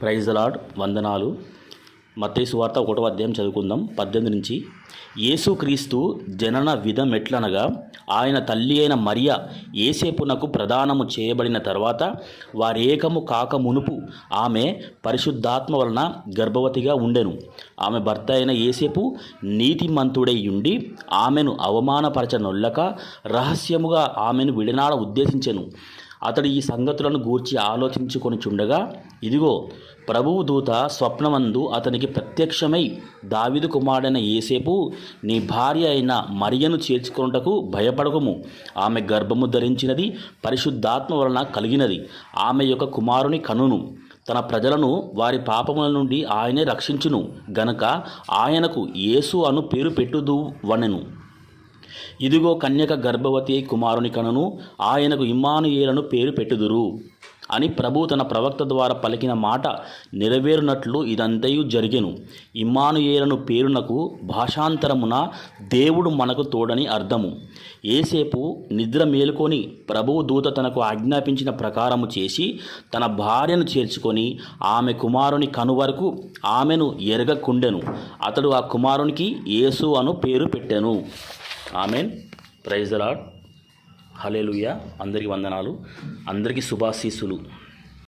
Praise lord వందనాలు. మత్తయి ఒకటో అధ్యాయం చదువుకుందాం. పద్దెనిమిది నుంచి యేసుక్రీస్తు జనన విధం ఎట్లనగా ఆయన తల్లి అయిన మరియ ఏసేపునకు ప్రదానము చేయబడిన తర్వాత వారేకము కాక మునుపు ఆమె పరిశుద్ధాత్మ వలన గర్భవతిగా ఉండెను. ఆమె భర్త అయిన ఏసేపు నీతిమంతుడై ఉండి ఆమెను అవమానపరచనొల్లక రహస్యముగా ఆమెను విడనాడ ఉద్దేశించెను. అతడు ఈ సంగతులను గూర్చి ఆలోచించుకొని చుండగా ఇదిగో ప్రభువు దూత స్వప్నమందు అతనికి ప్రత్యక్షమై దావిదు కుమారుడైన ఏసేపు నీ భార్య అయిన మరియను చేర్చుకొనుటకు భయపడకము. ఆమె గర్భము ధరించినది పరిశుద్ధాత్మ వలన కలిగినది. ఆమె యొక్క కుమారుని కనును. తన ప్రజలను వారి పాపముల నుండి ఆయనే రక్షించును. గనక ఆయనకు యేసు అను పేరు పెట్టుదు వనెను ఇదిగో కన్యక గర్భవతి కుమారుని కనును ఆయనకు ఇమ్మానుయేలను పేరు పెట్టుదురు. అని ప్రభు తన ప్రవక్త ద్వారా పలికిన మాట నెరవేరునట్లు ఇదంతయు జరిగెను. ఇమ్మానుయేలను పేరునకు భాషాంతరమున దేవుడు మనకు తోడని అర్థము. ఏసేపు నిద్ర మేలుకొని ప్రభువు దూత తనకు ఆజ్ఞాపించిన ప్రకారము చేసి తన భార్యను చేర్చుకొని ఆమె కుమారుని కను వరకు ఆమెను ఎరగకుండెను. అతడు ఆ కుమారునికి యేసు అను పేరు పెట్టెను. ఆమెన్. ప్రైజ్ లాడ్ హలేలుయ అందరికీ వందనాలు. అందరికీ శుభాశీస్సులు.